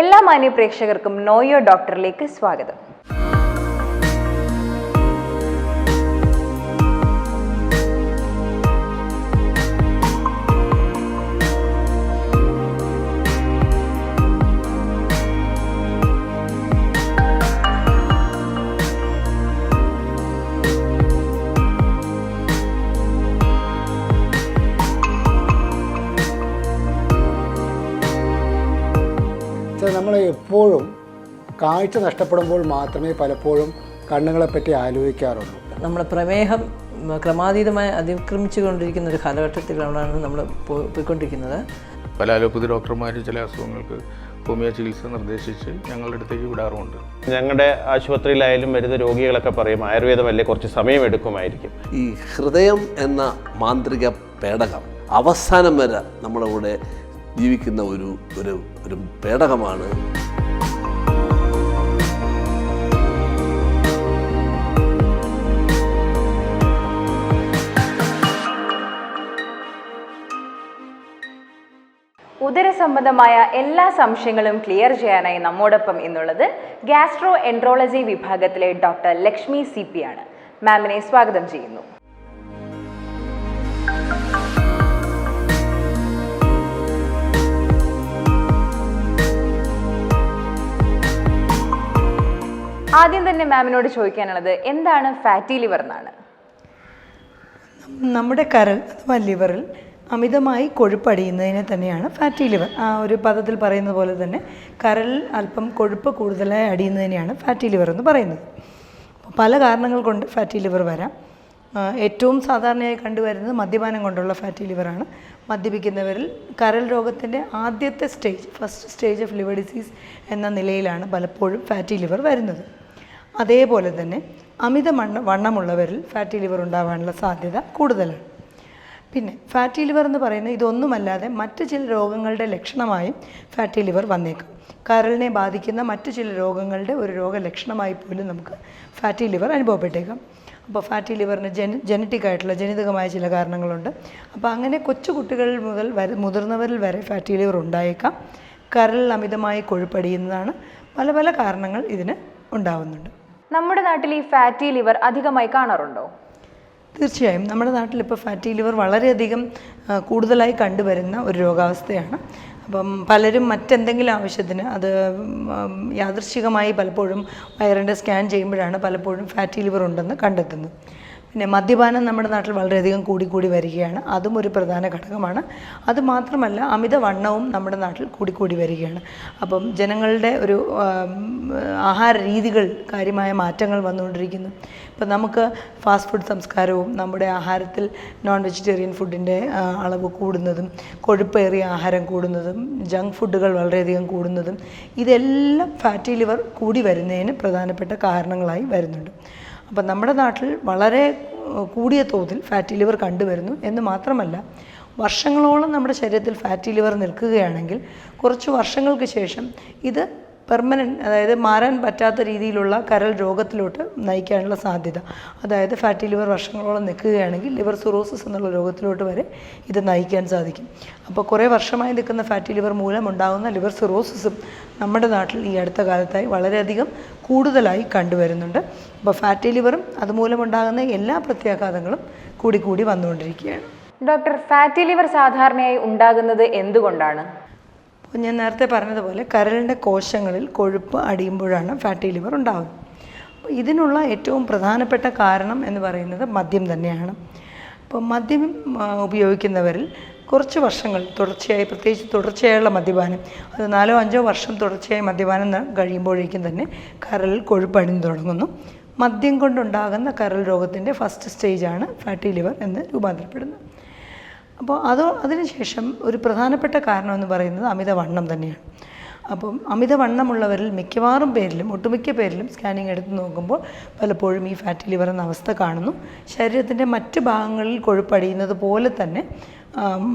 എല്ലാ മാന്യ പ്രേക്ഷകർക്കും നോയോ ഡോക്ടറിലേക്ക് സ്വാഗതം. എപ്പോഴും കാഴ്ച നഷ്ടപ്പെടുമ്പോൾ മാത്രമേ പലപ്പോഴും കണ്ണുകളെപ്പറ്റി ആലോചിക്കാറുള്ളൂ. നമ്മുടെ പ്രമേഹം ക്രമാതീതമായി അതിക്രമിച്ചു കൊണ്ടിരിക്കുന്ന ഒരു കാലഘട്ടത്തിലാണ് നമ്മൾ പോയിക്കൊണ്ടിരിക്കുന്നത്. പല അലോപ്പതി ഡോക്ടർമാർ ചില അസുഖങ്ങൾക്ക് ഹോമിയോ ചികിത്സ നിർദ്ദേശിച്ച് ഞങ്ങളുടെ അടുത്തേക്ക് വിടാറുമുണ്ട്. ഞങ്ങളുടെ ആശുപത്രിയിലായാലും വരുന്ന രോഗികളൊക്കെ പറയും ആയുർവേദം ആയുർവേദമല്ലേ കുറച്ച് സമയം എടുക്കുമായിരിക്കും ഈ ഹൃദയം എന്ന മാന്ത്രിക പേടകം അവസാനം വരെ നമ്മുടെ കൂടെ ജീവിക്കുന്ന ഒരു ഒരു ഒരു പേടകമാണ്. ഉദര സംബന്ധമായ എല്ലാ സംശയങ്ങളും ക്ലിയർ ചെയ്യാനായി നമ്മോടൊപ്പം എന്നുള്ളത് ഗ്യാസ്ട്രോ എൻട്രോളജി വിഭാഗത്തിലെ ഡോക്ടർ ലക്ഷ്മി സി പി ആണ്. മാമിനെ സ്വാഗതം ചെയ്യുന്നു. ആദ്യം തന്നെ മാമിനോട് ചോദിക്കാനുള്ളത് എന്താണ് ഫാറ്റി ലിവർ എന്നാണ്? നമ്മുടെ കരൾ അഥവാ ലിവറിൽ അമിതമായി കൊഴുപ്പടിയുന്നതിനെ തന്നെയാണ് ഫാറ്റി ലിവർ. ആ ഒരു പദത്തിൽ പറയുന്നത് പോലെ തന്നെ കരൽ അല്പം കൊഴുപ്പ് കൂടുതലായി അടിയുന്നതിനെയാണ് ഫാറ്റി ലിവർ എന്ന് പറയുന്നത്. പല കാരണങ്ങൾ കൊണ്ട് ഫാറ്റി ലിവർ വരാം. ഏറ്റവും സാധാരണയായി കണ്ടുവരുന്നത് മദ്യപാനം കൊണ്ടുള്ള ഫാറ്റി ലിവറാണ് മദ്യപിക്കുന്നവരിൽ കരൽ രോഗത്തിന്റെ ആദ്യത്തെ stage first stage of liver disease എന്ന നിലയിലാണ് പലപ്പോഴും ഫാറ്റി ലിവർ വരുന്നത്. അതേപോലെ തന്നെ അമിത മണ്ണ വണ്ണമുള്ളവരിൽ ഫാറ്റി ലിവർ ഉണ്ടാവാനുള്ള സാധ്യത കൂടുതലാണ്. പിന്നെ ഫാറ്റി ലിവർ എന്ന് പറയുന്നത് ഇതൊന്നുമല്ലാതെ മറ്റ് ചില രോഗങ്ങളുടെ ലക്ഷണമായും ഫാറ്റി ലിവർ വന്നേക്കും. കരളിനെ ബാധിക്കുന്ന മറ്റ് ചില രോഗങ്ങളുടെ ഒരു രോഗലക്ഷണമായി പോലും നമുക്ക് ഫാറ്റി ലിവർ അനുഭവപ്പെട്ടേക്കാം. അപ്പോൾ ഫാറ്റി ലിവറിന് ജന ജനറ്റിക് ആയിട്ടുള്ള ജനിതകമായ ചില കാരണങ്ങളുണ്ട്. അപ്പോൾ അങ്ങനെ കൊച്ചു കുട്ടികൾ മുതൽ വരെ മുതിർന്നവരിൽ വരെ ഫാറ്റി ലിവർ ഉണ്ടായേക്കാം. കരളിൽ അമിതമായി കൊഴുപ്പടിയുന്നതാണ് പല പല കാരണങ്ങൾ ഇതിന് ഉണ്ടാവുന്നുണ്ട്. നമ്മുടെ നാട്ടിൽ ഈ ഫാറ്റി ലിവർ അധികമായി കാണാറുണ്ടോ? തീർച്ചയായും. നമ്മുടെ നാട്ടിൽ ഇപ്പോൾ ഫാറ്റി ലിവർ വളരെയധികം കൂടുതലായി കണ്ടുവരുന്ന ഒരു രോഗാവസ്ഥയാണ്. അപ്പം പലരും മറ്റെന്തെങ്കിലും ആവശ്യത്തിന് അത് യാദൃശ്ചികമായി പലപ്പോഴും വയറിന്റെ സ്കാൻ ചെയ്യുമ്പോഴാണ് പലപ്പോഴും ഫാറ്റി ലിവർ ഉണ്ടെന്ന് കണ്ടെത്തുന്നത്. പിന്നെ മദ്യപാനം നമ്മുടെ നാട്ടിൽ വളരെയധികം കൂടിക്കൂടി വരികയാണ്. അതും ഒരു പ്രധാന ഘടകമാണ്. അതുമാത്രമല്ല അമിതവണ്ണവും നമ്മുടെ നാട്ടിൽ കൂടിക്കൂടി വരികയാണ്. അപ്പം ജനങ്ങളുടെ ഒരു ആഹാര രീതികൾ കാര്യമായ മാറ്റങ്ങൾ വന്നുകൊണ്ടിരിക്കുന്നു. ഇപ്പം നമുക്ക് ഫാസ്റ്റ് ഫുഡ് സംസ്കാരവും നമ്മുടെ ആഹാരത്തിൽ നോൺ വെജിറ്റേറിയൻ ഫുഡിന്റെ അളവ് കൂടുന്നതും കൊഴുപ്പേറിയ ആഹാരം കൂടുന്നതും ജങ്ക് ഫുഡുകൾ വളരെയധികം കൂടുന്നതും ഇതെല്ലാം ഫാറ്റി ലിവർ കൂടി വരുന്നതിന് പ്രധാനപ്പെട്ട കാരണങ്ങളായി വരുന്നുണ്ട്. അപ്പം നമ്മുടെ നാട്ടിൽ വളരെ കൂടിയ തോതിൽ ഫാറ്റി ലിവർ കണ്ടുവരുന്നു. എന്ന് മാത്രമല്ല വർഷങ്ങളോളം നമ്മുടെ ശരീരത്തിൽ ഫാറ്റി ലിവർ നിൽക്കുകയാണെങ്കിൽ കുറച്ച് വർഷങ്ങൾക്ക് ശേഷം ഇത് പെർമനന്റ് അതായത് മാറാൻ പറ്റാത്ത രീതിയിലുള്ള കരൾ രോഗത്തിലോട്ട് നയിക്കാനുള്ള സാധ്യത. അതായത് ഫാറ്റി ലിവർ വർഷങ്ങളോളം നിൽക്കുകയാണെങ്കിൽ ലിവർ സിറോസിസ് എന്നുള്ള രോഗത്തിലോട്ട് വരെ ഇത് നയിക്കാൻ സാധിക്കും. അപ്പോൾ കുറേ വർഷമായി നിൽക്കുന്ന ഫാറ്റി ലിവർ മൂലം ഉണ്ടാകുന്ന ലിവർ സിറോസിസും നമ്മുടെ നാട്ടിൽ ഈ അടുത്ത കാലത്തായി വളരെയധികം കൂടുതലായി കണ്ടുവരുന്നുണ്ട്. അപ്പോൾ ഫാറ്റി ലിവറും അതുമൂലമുണ്ടാകുന്ന എല്ലാ പ്രത്യാഘാതങ്ങളും കൂടി കൂടി വന്നുകൊണ്ടിരിക്കുകയാണ്. ഡോക്ടർ ഫാറ്റി ലിവർ സാധാരണയായി ഉണ്ടാകുന്നത് എന്തുകൊണ്ടാണ്? അപ്പോൾ ഞാൻ നേരത്തെ പറഞ്ഞതുപോലെ കരളിന്റെ കോശങ്ങളിൽ കൊഴുപ്പ് അടിയുമ്പോഴാണ് ഫാറ്റി ലിവർ ഉണ്ടാകുന്നത് അപ്പോൾ ഇതിനുള്ള ഏറ്റവും പ്രധാനപ്പെട്ട കാരണം എന്ന് പറയുന്നത് മദ്യം തന്നെയാണ്. അപ്പോൾ മദ്യം ഉപയോഗിക്കുന്നവരിൽ കുറച്ച് വർഷങ്ങൾ തുടർച്ചയായി പ്രത്യേകിച്ച് തുടർച്ചയായുള്ള മദ്യപാനം അത് നാലോ അഞ്ചോ വർഷം തുടർച്ചയായി മദ്യപാനം കഴിയുമ്പോഴേക്കും തന്നെ കരളിൽ കൊഴുപ്പ് അടിഞ്ഞു തുടങ്ങുന്നു. മദ്യം കൊണ്ടുണ്ടാകുന്ന കരൾ രോഗത്തിന്റെ ഫസ്റ്റ് സ്റ്റേജാണ് ഫാറ്റി ലിവർ എന്ന് രൂപാന്തരപ്പെടുന്നത്. അപ്പോൾ അത് അതിനുശേഷം ഒരു പ്രധാനപ്പെട്ട കാരണം എന്ന് പറയുന്നത് അമിതവണ്ണം തന്നെയാണ്. അപ്പം അമിതവണ്ണമുള്ളവരിൽ മിക്കവാറും പേരിലും ഒട്ടുമിക്ക പേരിലും സ്കാനിങ് എടുത്ത് നോക്കുമ്പോൾ പലപ്പോഴും ഈ ഫാറ്റി ലിവർ എന്ന അവസ്ഥ കാണുന്നു. ശരീരത്തിന്റെ മറ്റ് ഭാഗങ്ങളിൽ കൊഴുപ്പ് അടിയുന്നത് പോലെ തന്നെ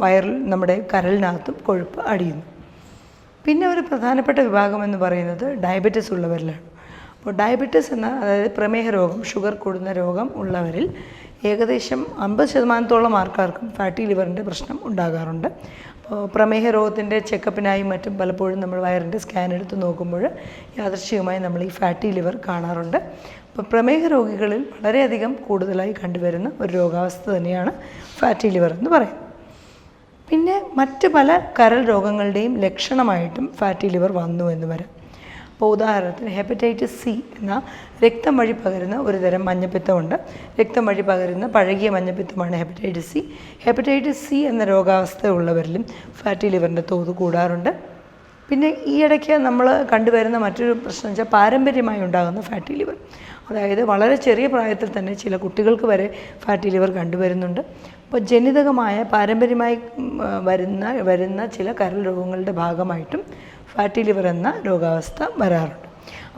വയറിൽ നമ്മുടെ കരളിനകത്തും കൊഴുപ്പ് അടിയുന്നു. പിന്നെ ഒരു പ്രധാനപ്പെട്ട വിഭാഗം എന്ന് പറയുന്നത് ഡയബറ്റിസ് ഉള്ളവരിലാണ്. അപ്പോൾ ഡയബറ്റിസ് എന്ന അതായത് പ്രമേഹ രോഗം ഷുഗർ കൂടുന്ന രോഗം ഉള്ളവരിൽ ഏകദേശം അമ്പത് ശതമാനത്തോളം ആൾക്കാർക്കും ഫാറ്റി ലിവറിന്റെ പ്രശ്നം ഉണ്ടാകാറുണ്ട്. പ്രമേഹ രോഗത്തിന്റെ ചെക്കപ്പിനായും മറ്റും പലപ്പോഴും നമ്മൾ വയറിന്റെ സ്കാൻ എടുത്ത് നോക്കുമ്പോൾ യാദൃശ്ചികമായി നമ്മൾ ഈ ഫാറ്റി ലിവർ കാണാറുണ്ട്. അപ്പോൾ പ്രമേഹ രോഗികളിൽ വളരെയധികം കൂടുതലായി കണ്ടുവരുന്ന ഒരു രോഗാവസ്ഥ തന്നെയാണ് ഫാറ്റി ലിവർ എന്ന് പറയുന്നത്. പിന്നെ മറ്റ് പല കരൾ രോഗങ്ങളുടെയും ലക്ഷണമായിട്ടും ഫാറ്റി ലിവർ വന്നു എന്ന് വരാം. അപ്പോൾ ഉദാഹരണത്തിന് ഹെപ്പറ്റൈറ്റിസ് സി എന്ന രക്തം വഴി പകരുന്ന ഒരു തരം മഞ്ഞപ്പിത്തമുണ്ട്. രക്തം വഴി പകരുന്ന പഴകിയ മഞ്ഞപ്പിത്തമാണ് ഹെപ്പറ്റൈറ്റിസ് സി ഹെപ്പറ്റൈറ്റിസ് സി എന്ന രോഗാവസ്ഥ ഉള്ളവരിലും ഫാറ്റി ലിവറിന്റെ തോത് കൂടാറുണ്ട്. പിന്നെ ഈ ഇടയ്ക്ക് നമ്മൾ കണ്ടുവരുന്ന മറ്റൊരു പ്രശ്നം വെച്ചാൽ പാരമ്പര്യമായി ഉണ്ടാകുന്ന ഫാറ്റി ലിവർ അതായത് വളരെ ചെറിയ പ്രായത്തിൽ തന്നെ ചില കുട്ടികൾക്ക് വരെ ഫാറ്റി ലിവർ കണ്ടുവരുന്നുണ്ട്. അപ്പോൾ ജനിതകമായ പാരമ്പര്യമായി വരുന്ന വരുന്ന ചില കരൾ രോഗങ്ങളുടെ ഭാഗമായിട്ടും ഫാറ്റി ലിവർ എന്ന രോഗാവസ്ഥ വരാറുണ്ട്.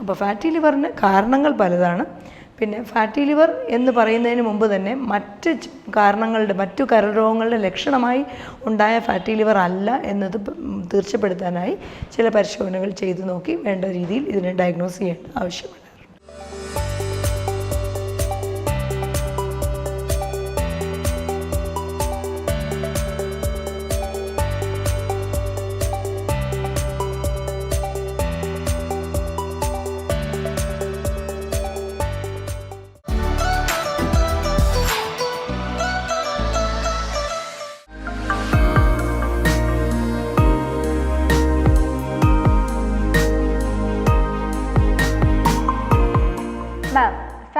അപ്പോൾ ഫാറ്റി ലിവറിന് കാരണങ്ങൾ പലതാണ്. പിന്നെ ഫാറ്റി ലിവർ എന്ന് പറയുന്നതിന് മുമ്പ് തന്നെ മറ്റ് കാരണങ്ങളുടെ മറ്റു കരൾ രോഗങ്ങളുടെ ലക്ഷണമായി ഉണ്ടായ ഫാറ്റി ലിവർ അല്ല എന്നത് തീർച്ചപ്പെടുത്താനായി ചില പരിശോധനകൾ ചെയ്തു നോക്കി വേണ്ട രീതിയിൽ ഇതിനെ ഡയഗ്നോസ് ചെയ്യേണ്ട ആവശ്യമുണ്ട്.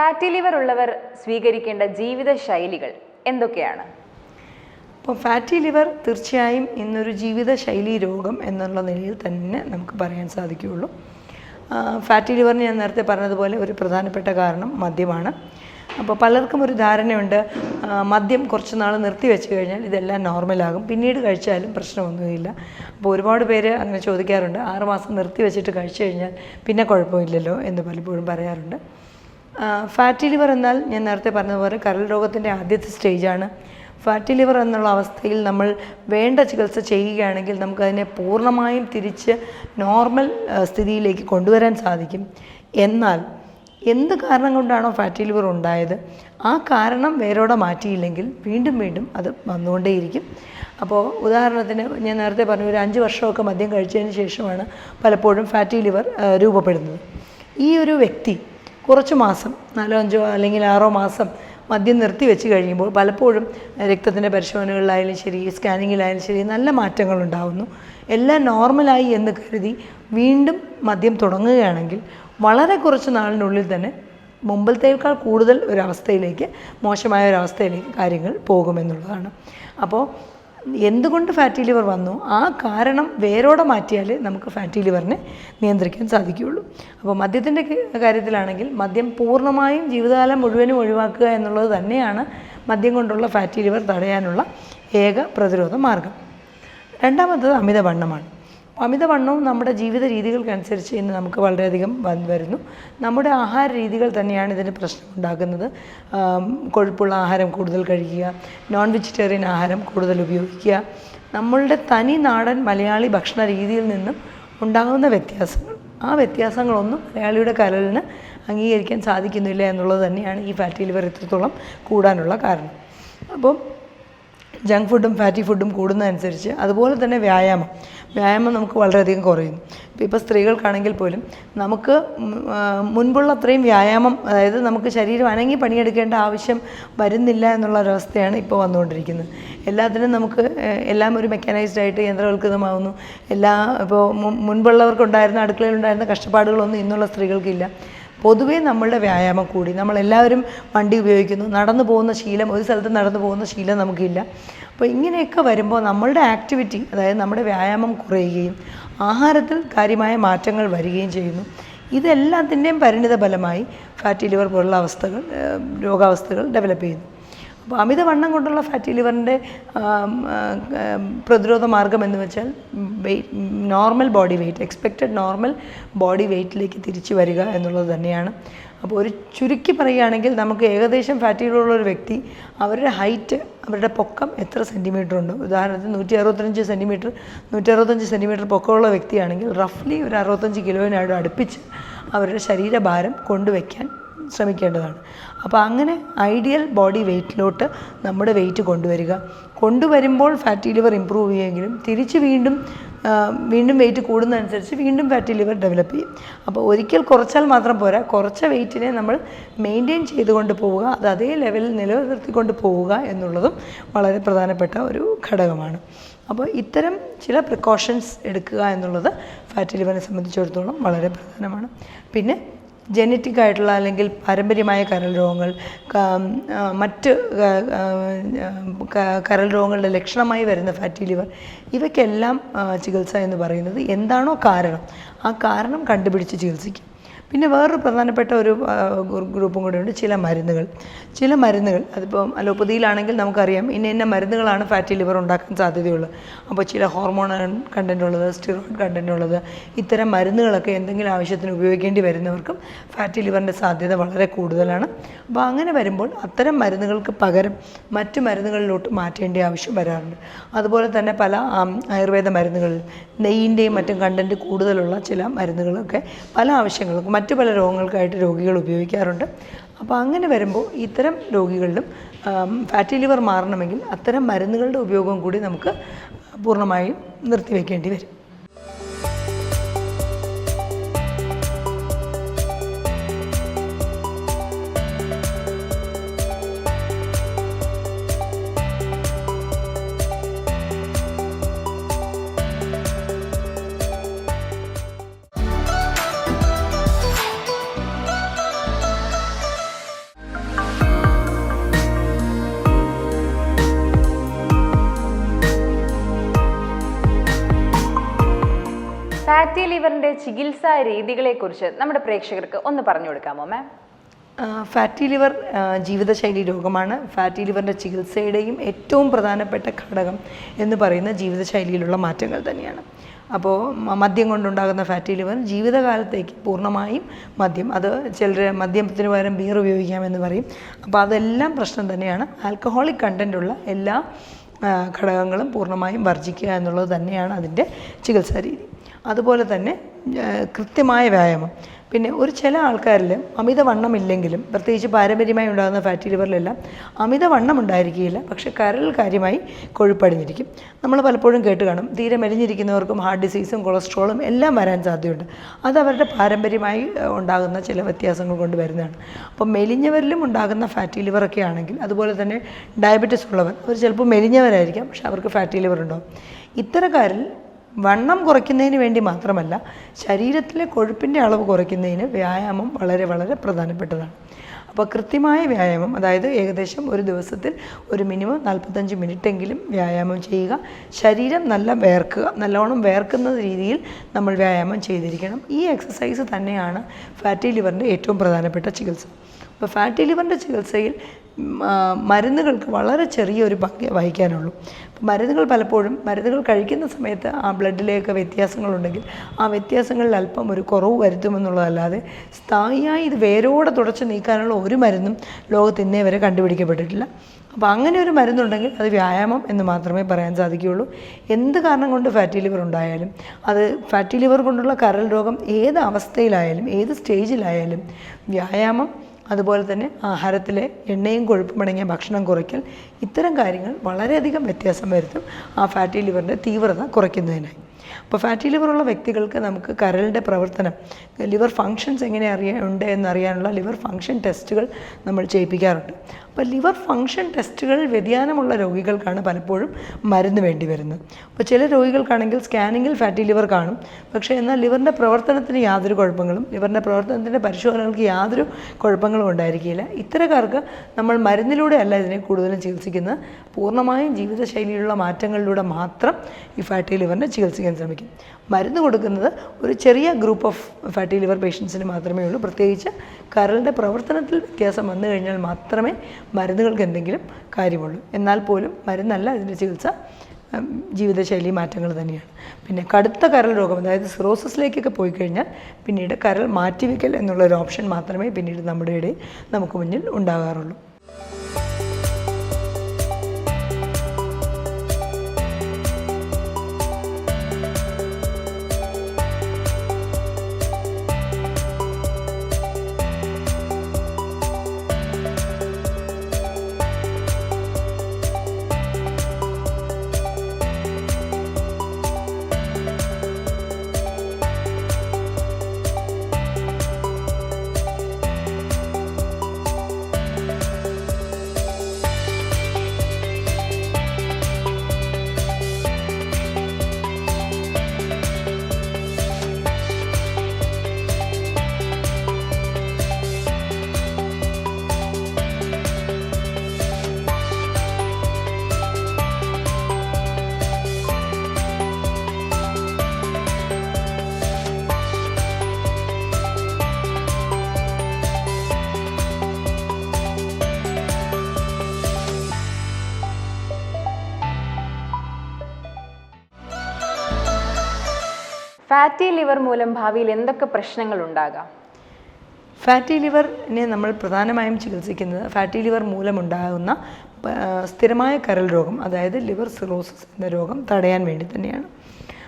ഫാറ്റി ലിവർ ഉള്ളവർ സ്വീകരിക്കേണ്ട ജീവിത ശൈലികൾ എന്തൊക്കെയാണ്? അപ്പോൾ ഫാറ്റി ലിവർ തീർച്ചയായും ഇന്നൊരു ജീവിതശൈലി രോഗം എന്നുള്ള നിലയിൽ തന്നെ നമുക്ക് പറയാൻ സാധിക്കുകയുള്ളൂ. ഫാറ്റി ലിവറിന് ഞാൻ നേരത്തെ പറഞ്ഞതുപോലെ ഒരു പ്രധാനപ്പെട്ട കാരണം മദ്യമാണ്. അപ്പോൾ പലർക്കും ഒരു ധാരണയുണ്ട് മദ്യം കുറച്ച് നാൾ നിർത്തി വെച്ച് കഴിഞ്ഞാൽ ഇതെല്ലാം നോർമലാകും പിന്നീട് കഴിച്ചാലും പ്രശ്നമൊന്നുമില്ല. അപ്പോൾ ഒരുപാട് പേര് അങ്ങനെ ചോദിക്കാറുണ്ട് ആറുമാസം നിർത്തി വെച്ചിട്ട് കഴിച്ചു കഴിഞ്ഞാൽ പിന്നെ കുഴപ്പമില്ലല്ലോ എന്ന് പലപ്പോഴും പറയാറുണ്ട്. ഫാറ്റി ലിവർ എന്നാൽ ഞാൻ നേരത്തെ പറഞ്ഞതുപോലെ കരൾ രോഗത്തിന്റെ ആദ്യത്തെ സ്റ്റേജാണ് ഫാറ്റി ലിവർ എന്നുള്ള അവസ്ഥയിൽ നമ്മൾ വേണ്ട ചികിത്സ ചെയ്യുകയാണെങ്കിൽ നമുക്കതിനെ പൂർണമായും തിരിച്ച് നോർമൽ സ്ഥിതിയിലേക്ക് കൊണ്ടുവരാൻ സാധിക്കും. എന്നാൽ എന്ത് കാരണം കൊണ്ടാണോ ഫാറ്റി ലിവർ ഉണ്ടായത്? ആ കാരണം വേരോടെ മാറ്റിയില്ലെങ്കിൽ വീണ്ടും വീണ്ടും അത് വന്നുകൊണ്ടേയിരിക്കും. അപ്പോൾ ഉദാഹരണത്തിന് ഞാൻ നേരത്തെ പറഞ്ഞു ഒരു അഞ്ച് വർഷമൊക്കെ മദ്യം കഴിച്ചതിന് ശേഷമാണ് പലപ്പോഴും ഫാറ്റി ലിവർ രൂപപ്പെടുന്നത്. ഈ ഒരു വ്യക്തി കുറച്ച് മാസം നാലോ അഞ്ചോ അല്ലെങ്കിൽ ആറോ മാസം മദ്യം നിർത്തി വെച്ച് കഴിയുമ്പോൾ പലപ്പോഴും രക്തത്തിന്റെ പരിശോധനകളിലായാലും ശരി സ്കാനിങ്ങിലായാലും ശരി നല്ല മാറ്റങ്ങൾ ഉണ്ടാകുന്നു എല്ലാം നോർമലായി എന്ന് കരുതി വീണ്ടും മദ്യം തുടങ്ങുകയാണെങ്കിൽ വളരെ കുറച്ച് നാളിനുള്ളിൽ തന്നെ മുമ്പത്തേക്കാൾ കൂടുതൽ ഒരവസ്ഥയിലേക്ക് മോശമായ ഒരവസ്ഥയിലേക്ക് കാര്യങ്ങൾ പോകുമെന്നുള്ളതാണ്. അപ്പോൾ എന്തുകൊണ്ട് ഫാറ്റി ലിവർ വന്നു? ആ കാരണം വേരോടെ മാറ്റിയാൽ നമുക്ക് ഫാറ്റി ലിവറിനെ നിയന്ത്രിക്കാൻ സാധിക്കുകയുള്ളൂ. അപ്പോൾ മദ്യത്തിന്റെ കാര്യത്തിലാണെങ്കിൽ മദ്യം പൂർണമായും ജീവിതകാലം മുഴുവനും ഒഴിവാക്കുക എന്നുള്ളത് തന്നെയാണ് മദ്യം കൊണ്ടുള്ള ഫാറ്റി ലിവർ തടയാനുള്ള ഏക പ്രതിരോധ മാർഗം. രണ്ടാമത്തത് അമിതവണ്ണമാണ്. അമിതവണ്ണവും നമ്മുടെ ജീവിത രീതികൾക്കനുസരിച്ച് ഇന്ന് നമുക്ക് വളരെയധികം വരുന്നു. നമ്മുടെ ആഹാര രീതികൾ തന്നെയാണ് ഇതിന് പ്രശ്നം ഉണ്ടാക്കുന്നത്. കൊഴുപ്പുള്ള ആഹാരം കൂടുതൽ കഴിക്കുക നോൺ വെജിറ്റേറിയൻ ആഹാരം കൂടുതൽ ഉപയോഗിക്കുക. നമ്മളുടെ തനി നാടൻ മലയാളി ഭക്ഷണ രീതിയിൽ നിന്നും ഉണ്ടാകുന്ന വ്യത്യാസങ്ങൾ. ആ വ്യത്യാസങ്ങളൊന്നും മലയാളിയുടെ കരലിന് അംഗീകരിക്കാൻ സാധിക്കുന്നില്ല എന്നുള്ളത് തന്നെയാണ് ഈ ഫാറ്റി ലിവർ ഇത്രത്തോളം കൂടാനുള്ള കാരണം. അപ്പം ജങ്ക് ഫുഡും ഫാറ്റി ഫുഡും കൂടുന്നതനുസരിച്ച് അതുപോലെ തന്നെ വ്യായാമം. വ്യായാമം നമുക്ക് വളരെയധികം കുറയുന്നു ഇപ്പോൾ ഇപ്പോൾ സ്ത്രീകൾക്കാണെങ്കിൽ പോലും നമുക്ക് മുൻപുള്ള അത്രയും വ്യായാമം അതായത് നമുക്ക് ശരീരം അനങ്ങി പണിയെടുക്കേണ്ട ആവശ്യം വരുന്നില്ല എന്നുള്ള ഒരവസ്ഥയാണ് ഇപ്പോൾ വന്നുകൊണ്ടിരിക്കുന്നത്. എല്ലാത്തിനും നമുക്ക് എല്ലാം ഒരു മെക്കാനൈസ്ഡ് ആയിട്ട് യന്ത്രവൽകൃതമാവുന്നു. എല്ലാ ഇപ്പോൾ മുൻ- മുൻപുള്ളവർക്കുണ്ടായിരുന്ന അടുക്കളയിലുണ്ടായിരുന്ന കഷ്ടപ്പാടുകളൊന്നും ഇന്നുള്ള സ്ത്രീകൾക്കില്ല. പൊതുവേ നമ്മളുടെ വ്യായാമം കൂടി നമ്മളെല്ലാവരും വണ്ടി ഉപയോഗിക്കുന്നു നടന്നു പോകുന്ന ശീലം ഒരു സ്ഥലത്ത് നടന്നു പോകുന്ന ശീലം നമുക്കില്ല. അപ്പോൾ ഇങ്ങനെയൊക്കെ വരുമ്പോൾ നമ്മളുടെ ആക്ടിവിറ്റി അതായത് നമ്മുടെ വ്യായാമം കുറയുകയും ആഹാരത്തിൽ കാര്യമായ മാറ്റങ്ങൾ വരികയും ചെയ്യുന്നു. ഇതെല്ലാത്തിന്റെയും പരിണിത ഫലമായി ഫാറ്റി ലിവർ പോലുള്ള അവസ്ഥകൾ രോഗാവസ്ഥകൾ ഡെവലപ്പ് ചെയ്യുന്നു. അപ്പോൾ അമിതവണ്ണം കൊണ്ടുള്ള ഫാറ്റി ലിവറിന്റെ പ്രതിരോധ മാർഗം എന്ന് വെച്ചാൽ weight normal body weight expected normal body വെയിറ്റിലേക്ക് തിരിച്ചു വരിക എന്നുള്ളത് തന്നെയാണ്. അപ്പോൾ ഒരു ചുരുക്കി പറയുകയാണെങ്കിൽ നമുക്ക് ഏകദേശം ഫാറ്റി ലിവറുള്ള ഒരു വ്യക്തി അവരുടെ ഹൈറ്റ് അവരുടെ പൊക്കം എത്ര സെന്റിമീറ്റർ ഉണ്ട്? ഉദാഹരണത്തിന് നൂറ്റി അറുപത്തഞ്ച് സെന്റിമീറ്റർ നൂറ്റി അറുപത്തഞ്ച് സെന്റിമീറ്റർ പൊക്കമുള്ള വ്യക്തിയാണെങ്കിൽ റഫ്ലി ഒരു അറുപത്തഞ്ച് കിലോയിനോട് അടുപ്പിച്ച് അവരുടെ ശരീരഭാരം കൊണ്ടുവയ്ക്കാൻ ശ്രമിക്കേണ്ടതാണ്. അപ്പോൾ അങ്ങനെ ഐഡിയൽ ബോഡി വെയ്റ്റിലോട്ട് നമ്മുടെ വെയിറ്റ് കൊണ്ടുവരിക. കൊണ്ടുവരുമ്പോൾ ഫാറ്റി ലിവർ ഇമ്പ്രൂവ് ചെയ്യുമെങ്കിലും തിരിച്ച് വീണ്ടും വീണ്ടും വെയിറ്റ് കൂടുന്നതനുസരിച്ച് വീണ്ടും ഫാറ്റി ലിവർ ഡെവലപ്പ് ചെയ്യും. അപ്പോൾ ഒരിക്കൽ കുറച്ചാൽ മാത്രം പോരാ. കുറച്ച വെയിറ്റിനെ നമ്മൾ മെയിന്റെയിൻ ചെയ്തുകൊണ്ട് പോവുക. അത് അതേ ലെവലിൽ നിലനിർത്തിക്കൊണ്ട് പോവുക എന്നുള്ളതും വളരെ പ്രധാനപ്പെട്ട ഒരു ഘടകമാണ്. അപ്പോൾ ഇത്തരം ചില പ്രിക്കോഷൻസ് എടുക്കുക എന്നുള്ളത് ഫാറ്റി ലിവറിനെ സംബന്ധിച്ചിടത്തോളം വളരെ പ്രധാനമാണ്. പിന്നെ ജനറ്റിക് ആയിട്ടുള്ള അല്ലെങ്കിൽ പാരമ്പര്യമായ കരൾ രോഗങ്ങൾ മറ്റ് കരൾ രോഗങ്ങളുടെ ലക്ഷണമായി വരുന്ന ഫാറ്റി ലിവർ ഇവയ്ക്കെല്ലാം ചികിത്സ എന്ന് പറയുന്നത് എന്താണോ കാരണം. ആ കാരണം കണ്ടുപിടിച്ച് ചികിത്സിക്കും. പിന്നെ വേറൊരു പ്രധാനപ്പെട്ട ഒരു ഗ്രൂപ്പും കൂടെ ഉണ്ട്. ചില മരുന്നുകൾ. ചില മരുന്നുകൾ അതിപ്പം അലോപ്പതിയിലാണെങ്കിൽ നമുക്കറിയാം ഇന്ന ഇന്ന മരുന്നുകളാണ് ഫാറ്റി ലിവർ ഉണ്ടാക്കാൻ സാധ്യതയുള്ളത്. അപ്പോൾ ചില ഹോർമോൺ കണ്ടന്റ് ഉള്ളത് സ്റ്റിറോയിഡ് കണ്ടന്റ് ഉള്ളത് ഇത്തരം മരുന്നുകളൊക്കെ എന്തെങ്കിലും ആവശ്യത്തിന് ഉപയോഗിക്കേണ്ടി വരുന്നവർക്കും ഫാറ്റി ലിവറിന്റെ സാധ്യത വളരെ കൂടുതലാണ്. അപ്പോൾ അങ്ങനെ വരുമ്പോൾ അത്തരം മരുന്നുകൾക്ക് പകരം മറ്റു മരുന്നുകളിലോട്ട് മാറ്റേണ്ട ആവശ്യം വരാറുണ്ട്. അതുപോലെ തന്നെ പല ആയുർവേദ മരുന്നുകളിൽ നെയ്യിന്റെയും മറ്റും കണ്ടന്റ് കൂടുതലുള്ള ചില മരുന്നുകളൊക്കെ പല ആവശ്യങ്ങൾക്കും മറ്റു പല രോഗങ്ങൾക്കായിട്ട് രോഗികൾ ഉപയോഗിക്കാറുണ്ട്. അപ്പോൾ അങ്ങനെ വരുമ്പോൾ ഇത്തരം രോഗികളിലും ഫാറ്റി ലിവർ മാറണമെങ്കിൽ അത്തരം മരുന്നുകളുടെ ഉപയോഗം കൂടി നമുക്ക് പൂർണമായും നിർത്തിവെക്കേണ്ടി വരും. ചികിത്സാ രീതികളെ കുറിച്ച് നമ്മുടെ പ്രേക്ഷകർക്ക് ഒന്ന് പറഞ്ഞു കൊടുക്കാമോ മാം ഫാറ്റി ലിവർ ജീവിതശൈലി രോഗമാണ്. ഫാറ്റി ലിവറിന്റെ ചികിത്സയുടെയും ഏറ്റവും പ്രധാനപ്പെട്ട ഘടകം എന്ന് പറയുന്ന ജീവിതശൈലിയിലുള്ള മാറ്റങ്ങൾ തന്നെയാണ്. അപ്പോൾ മദ്യം കൊണ്ടുണ്ടാകുന്ന ഫാറ്റി ലിവർ ജീവിതകാലത്തേക്ക് പൂർണമായും മദ്യം അത് ചിലർ മദ്യത്തിന് പകരം ബിയർ ഉപയോഗിക്കാമെന്ന് പറയും. അപ്പോൾ അതെല്ലാം പ്രശ്നം തന്നെയാണ്. ആൽക്കഹോളിക് കണ്ടന്റുള്ള എല്ലാ ഘടകങ്ങളും പൂർണമായും വർജിക്കുക എന്നുള്ളത് തന്നെയാണ് അതിന്റെ ചികിത്സാ രീതി. അതുപോലെ തന്നെ കൃത്യമായ വ്യായാമം. പിന്നെ ഒരു ചില ആൾക്കാരിൽ അമിതവണ്ണമില്ലെങ്കിലും പ്രത്യേകിച്ച് പാരമ്പര്യമായി ഉണ്ടാകുന്ന ഫാറ്റി ലിവറിലെല്ലാം അമിതവണ്ണം ഉണ്ടായിരിക്കുകയില്ല പക്ഷെ കരൾ കാര്യമായി കൊഴുപ്പടിഞ്ഞിരിക്കും. നമ്മൾ പലപ്പോഴും കേട്ട് കാണും തീരെ മെലിഞ്ഞിരിക്കുന്നവർക്കും ഹാർട്ട് ഡിസീസും കൊളസ്ട്രോളും എല്ലാം വരാൻ സാധ്യതയുണ്ട്. അത് അവരുടെ പാരമ്പര്യമായി ഉണ്ടാകുന്ന ചില വ്യത്യാസങ്ങൾ കൊണ്ട് വരുന്നതാണ്. അപ്പോൾ മെലിഞ്ഞവരിലും ഉണ്ടാകുന്ന ഫാറ്റി ലിവറൊക്കെ ആണെങ്കിൽ അതുപോലെ തന്നെ ഡയബറ്റിസ് ഉള്ളവർ അവർ ചിലപ്പോൾ മെലിഞ്ഞവരായിരിക്കാം പക്ഷെ അവർക്ക് ഫാറ്റി ലിവർ ഉണ്ടാവും. ഇത്തരക്കാരിൽ വണ്ണം കുറയ്ക്കുന്നതിന് വേണ്ടി മാത്രമല്ല ശരീരത്തിലെ കൊഴുപ്പിന്റെ അളവ് കുറയ്ക്കുന്നതിന് വ്യായാമം വളരെ വളരെ പ്രധാനപ്പെട്ടതാണ്. അപ്പോൾ കൃത്യമായ വ്യായാമം അതായത് ഏകദേശം ഒരു ദിവസത്തിൽ ഒരു മിനിമം നാൽപ്പത്തഞ്ച് മിനിറ്റെങ്കിലും വ്യായാമം ചെയ്യുക. ശരീരം നല്ല വേർക്കുക നല്ലോണം വേർക്കുന്ന രീതിയിൽ നമ്മൾ വ്യായാമം ചെയ്തിരിക്കണം. ഈ എക്സസൈസ് തന്നെയാണ് ഫാറ്റി ലിവറിന്റെ ഏറ്റവും പ്രധാനപ്പെട്ട ചികിത്സ. അപ്പോൾ ഫാറ്റി ലിവറിന്റെ ചികിത്സയിൽ മരുന്നുകൾക്ക് വളരെ ചെറിയൊരു പങ്ക് വഹിക്കാനുള്ളൂ. മരുന്നുകൾ പലപ്പോഴും മരുന്നുകൾ കഴിക്കുന്ന സമയത്ത് ആ ബ്ലഡിലേക്ക് വ്യത്യാസങ്ങളുണ്ടെങ്കിൽ ആ വ്യത്യാസങ്ങളിൽ അല്പം ഒരു കുറവ് വരുത്തുമെന്നുള്ളതല്ലാതെ സ്ഥായിയായി ഇത് വേരോടെ തുടച്ച് നീക്കാനുള്ള ഒരു മരുന്നും ലോകത്ത് ഇന്നേ വരെ കണ്ടുപിടിക്കപ്പെട്ടിട്ടില്ല. അപ്പോൾ അങ്ങനെ ഒരു മരുന്നുണ്ടെങ്കിൽ അത് വ്യായാമം എന്ന് മാത്രമേ പറയാൻ സാധിക്കുകയുള്ളൂ. എന്ത് കാരണം കൊണ്ട് ഫാറ്റി ലിവർ ഉണ്ടായാലും അത് ഫാറ്റി ലിവർ കൊണ്ടുള്ള കരൾ രോഗം ഏത് അവസ്ഥയിലായാലും ഏത് സ്റ്റേജിലായാലും വ്യായാമം അതുപോലെ തന്നെ ആഹാരത്തിലെ എണ്ണയും കൊഴുപ്പും അടങ്ങിയ ഭക്ഷണം കുറയ്ക്കൽ ഇത്തരം കാര്യങ്ങൾ വളരെയധികം വ്യത്യാസം വരുത്തും ആ ഫാറ്റി ലിവറിന്റെ തീവ്രത കുറയ്ക്കുന്നതിനായി. അപ്പോൾ ഫാറ്റി ലിവറുള്ള വ്യക്തികൾക്ക് നമുക്ക് കരളിന്റെ പ്രവർത്തനം ലിവർ ഫങ്ഷൻസ് എങ്ങനെ അറിയാൻ ഉണ്ട് എന്നറിയാനുള്ള ലിവർ ഫങ്ഷൻ ടെസ്റ്റുകൾ നമ്മൾ ചെയ്യിപ്പിക്കാറുണ്ട്. അപ്പോൾ ലിവർ ഫങ്ഷൻ ടെസ്റ്റുകളിൽ വ്യതിയാനമുള്ള രോഗികൾക്കാണ് പലപ്പോഴും മരുന്ന് വേണ്ടി വരുന്നത്. അപ്പോൾ ചില രോഗികൾക്കാണെങ്കിൽ സ്കാനിങ്ങിൽ ഫാറ്റി ലിവർ കാണും. പക്ഷേ എന്നാൽ ലിവറിന്റെ പ്രവർത്തനത്തിന് യാതൊരു കുഴപ്പങ്ങളും ലിവറിന്റെ പ്രവർത്തനത്തിന്റെ പരിശോധനകൾക്ക് യാതൊരു കുഴപ്പങ്ങളും ഉണ്ടായിരിക്കില്ല ഇത്തരക്കാർക്ക് നമ്മൾ മരുന്നിലൂടെ അല്ല ഇതിനെ കൂടുതലും ചികിത്സിക്കുന്നത്. പൂർണമായും ജീവിതശൈലിയിലുള്ള മാറ്റങ്ങളിലൂടെ മാത്രം ഈ ഫാറ്റി ലിവറിനെ ചികിത്സിക്കാൻ ശ്രമിക്കും. മരുന്ന് കൊടുക്കുന്നത് ഒരു ചെറിയ ഗ്രൂപ്പ് ഓഫ് ഫാറ്റി ലിവർ പേഷ്യൻസിന് മാത്രമേ ഉള്ളൂ. പ്രത്യേകിച്ച് കരളിന്റെ പ്രവർത്തനത്തിൽ വ്യത്യാസം വന്നു കഴിഞ്ഞാൽ മാത്രമേ മരുന്നുകൾക്ക് എന്തെങ്കിലും കാര്യമുള്ളൂ. എന്നാൽ പോലും മരുന്നല്ല ഇതിന്റെ ചികിത്സ ജീവിതശൈലി മാറ്റങ്ങൾ തന്നെയാണ്. പിന്നെ കടുത്ത കരൾ രോഗം അതായത് സിറോസിസിലേക്കൊക്കെ പോയി കഴിഞ്ഞാൽ പിന്നീട് കരൾ മാറ്റിവെക്കൽ എന്നുള്ളൊരു ഓപ്ഷൻ മാത്രമേ പിന്നീട് നമ്മുടെ ഇടയിൽ നമുക്ക് മുന്നിൽ ഉണ്ടാകാറുള്ളൂ. ഫാറ്റി ലിവർ മൂലം ഭാവിയിൽ എന്തൊക്കെ പ്രശ്നങ്ങൾ ഉണ്ടാകാം ഫാറ്റി ലിവറിനെ നമ്മൾ പ്രധാനമായും ചികിത്സിക്കുന്നത് ഫാറ്റി ലിവർ മൂലമുണ്ടാകുന്ന സ്ഥിരമായ കരൽ രോഗം അതായത് ലിവർ സിറോസിസ് എന്ന രോഗം തടയാൻ വേണ്ടി തന്നെയാണ്.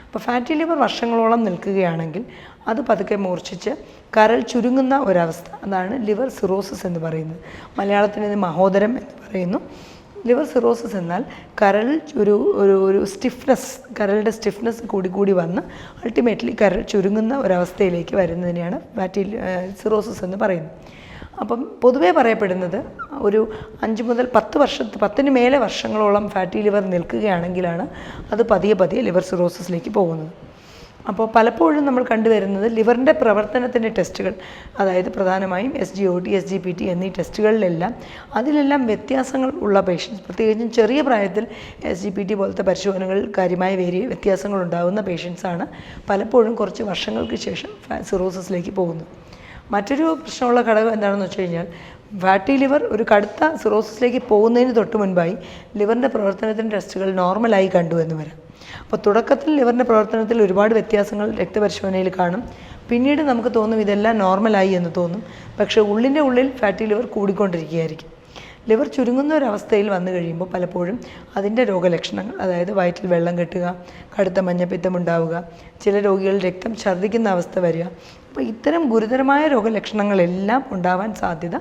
അപ്പോൾ ഫാറ്റി ലിവർ വർഷങ്ങളോളം നിൽക്കുകയാണെങ്കിൽ അത് പതുക്കെ മൂർച്ഛിച്ച് കരൾ ചുരുങ്ങുന്ന ഒരവസ്ഥ അതാണ് ലിവർ സിറോസിസ് എന്ന് പറയുന്നത്. മലയാളത്തിൽ ഇത് മഹോദരം എന്ന് പറയുന്നു. ലിവർ സിറോസിസ് എന്നാൽ കരൾ ഒരു ഒരു ഒരു സ്റ്റിഫ്നെസ് കരളുടെ സ്റ്റിഫ്നെസ് കൂടി കൂടി വന്ന് അൾട്ടിമേറ്റ്ലി കരൾ ചുരുങ്ങുന്ന ഒരവസ്ഥയിലേക്ക് വരുന്നതിനെയാണ് ഫാറ്റി സിറോസിസ് എന്ന് പറയുന്നത്. അപ്പം പൊതുവേ പറയപ്പെടുന്നത് ഒരു അഞ്ച് മുതൽ പത്ത് വർഷ പത്തിന് മേലെ വർഷങ്ങളോളം ഫാറ്റി ലിവർ നിൽക്കുകയാണെങ്കിലാണ് അത് പതിയെ പതിയെ ലിവർ സിറോസിസിലേക്ക് പോകുന്നത്. അപ്പോൾ പലപ്പോഴും നമ്മൾ കണ്ടുവരുന്നത് ലിവറിന്റെ പ്രവർത്തനത്തിന്റെ ടെസ്റ്റുകൾ അതായത് പ്രധാനമായും S G O T S G P T എന്നീ ടെസ്റ്റുകളിലെല്ലാം അതിലെല്ലാം വ്യത്യാസങ്ങൾ ഉള്ള പേഷ്യൻസ് പ്രത്യേകിച്ചും ചെറിയ പ്രായത്തിൽ എസ് ജി പി ടി പോലത്തെ പരിശോധനകളിൽ കാര്യമായ വേരി വ്യത്യാസങ്ങൾ ഉണ്ടാകുന്ന പേഷ്യൻസാണ് പലപ്പോഴും കുറച്ച് വർഷങ്ങൾക്ക് ശേഷം സിറോസിസിലേക്ക് പോകുന്നത്. മറ്റൊരു പ്രശ്നമുള്ള ഘടകം എന്താണെന്ന് വെച്ച് കഴിഞ്ഞാൽ ഫാറ്റി ലിവർ ഒരു കടുത്ത സിറോസിസിലേക്ക് പോകുന്നതിന് തൊട്ട് മുൻപായി ലിവറിന്റെ പ്രവർത്തനത്തിന്റെ ടെസ്റ്റുകൾ നോർമലായി കണ്ടു എന്ന് വരാം. അപ്പോൾ തുടക്കത്തിൽ ലിവറിന്റെ പ്രവർത്തനത്തിൽ ഒരുപാട് വ്യത്യാസങ്ങൾ രക്തപരിശോധനയിൽ കാണും. പിന്നീട് നമുക്ക് തോന്നും ഇതെല്ലാം നോർമലായി എന്ന് തോന്നും. പക്ഷേ ഉള്ളിന്റെ ഉള്ളിൽ ഫാറ്റി ലിവർ കൂടിക്കൊണ്ടിരിക്കുകയായിരിക്കും. ലിവർ ചുരുങ്ങുന്ന ഒരവസ്ഥയിൽ വന്നു കഴിയുമ്പോൾ പലപ്പോഴും അതിന്റെ രോഗലക്ഷണങ്ങൾ അതായത് വയറ്റിൽ വെള്ളം കെട്ടുക കടുത്ത മഞ്ഞപ്പിത്തം ഉണ്ടാവുക ചില രോഗികൾ രക്തം ഛർദ്ദിക്കുന്ന അവസ്ഥ വരിക അപ്പോൾ ഇത്തരം ഗുരുതരമായ രോഗലക്ഷണങ്ങളെല്ലാം ഉണ്ടാവാൻ സാധ്യത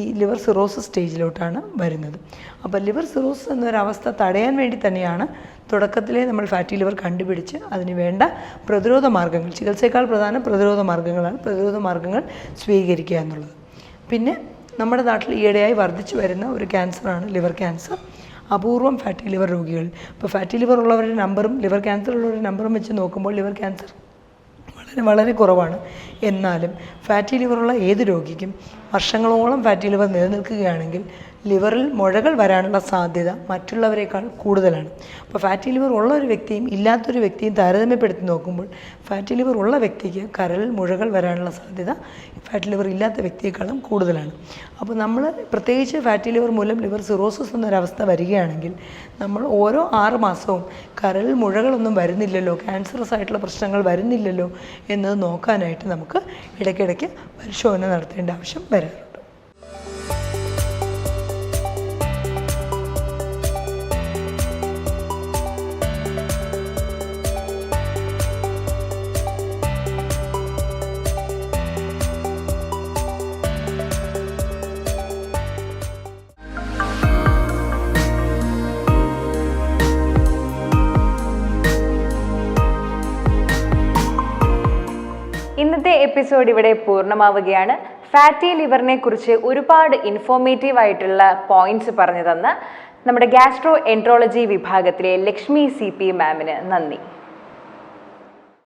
ഈ ലിവർ സിറോസിസ് സ്റ്റേജിലോട്ടാണ് വരുന്നത്. അപ്പോൾ ലിവർ സിറോസിസ് എന്നൊരവസ്ഥ തടയാൻ വേണ്ടി തന്നെയാണ് തുടക്കത്തിലേ നമ്മൾ ഫാറ്റി ലിവർ കണ്ടുപിടിച്ച് അതിന് വേണ്ട പ്രതിരോധ മാർഗങ്ങൾ ചികിത്സയേക്കാൾ പ്രധാന പ്രതിരോധ മാർഗങ്ങളാണ് പ്രതിരോധ മാർഗങ്ങൾ സ്വീകരിക്കുക എന്നുള്ളത്. പിന്നെ നമ്മുടെ നാട്ടിൽ ഈയിടെയായി വർദ്ധിച്ചു വരുന്ന ഒരു ക്യാൻസറാണ് ലിവർ ക്യാൻസർ. അപൂർവം ഫാറ്റി ലിവർ രോഗികൾ. ഇപ്പോൾ ഫാറ്റി ലിവർ ഉള്ളവരുടെ നമ്പറും ലിവർ ക്യാൻസർ ഉള്ളവരുടെ നമ്പറും വെച്ച് നോക്കുമ്പോൾ ലിവർ ക്യാൻസർ വളരെ വളരെ കുറവാണ്. എന്നാലും ഫാറ്റി ലിവറുള്ള ഏത് രോഗിക്കും വർഷങ്ങളോളം ഫാറ്റി ലിവർ നിലനിൽക്കുകയാണെങ്കിൽ ലിവറിൽ മുഴകൾ വരാനുള്ള സാധ്യത മറ്റുള്ളവരെക്കാൾ കൂടുതലാണ്. അപ്പോൾ ഫാറ്റി ലിവർ ഉള്ള ഒരു വ്യക്തിയും ഇല്ലാത്തൊരു വ്യക്തിയും താരതമ്യപ്പെടുത്തി നോക്കുമ്പോൾ ഫാറ്റി ലിവർ ഉള്ള വ്യക്തിക്ക് കരളിൽ മുഴകൾ വരാനുള്ള സാധ്യത ഫാറ്റി ലിവർ ഇല്ലാത്ത വ്യക്തിയെക്കാളും കൂടുതലാണ്. അപ്പോൾ നമ്മൾ പ്രത്യേകിച്ച് ഫാറ്റി ലിവർ മൂലം ലിവർ സിറോസിസ് എന്നൊരവസ്ഥ വരികയാണെങ്കിൽ നമ്മൾ ഓരോ ആറ് മാസവും കരളിൽ മുഴകളൊന്നും വരുന്നില്ലല്ലോ ക്യാൻസറസ് ആയിട്ടുള്ള പ്രശ്നങ്ങൾ വരുന്നില്ലല്ലോ എന്നത് നോക്കാനായിട്ട് നമുക്ക് ഇടയ്ക്കിടയ്ക്ക് പരിശോധന നടത്തേണ്ട ആവശ്യം വരാറുണ്ട്. എപ്പിസോഡ് ഇവിടെ പൂർണമാവുകയാണ്. ഫാറ്റി ലിവറിനെ കുറിച്ച് ഒരുപാട് ഇൻഫോർമേറ്റീവ് ആയിട്ടുള്ള പോയിന്റ്സ് പറഞ്ഞു തന്ന നമ്മുടെ ഗ്യാസ്ട്രോ എൻട്രോളജി വിഭാഗത്തിലെ ലക്ഷ്മി സി പി മാമിന് നന്ദി.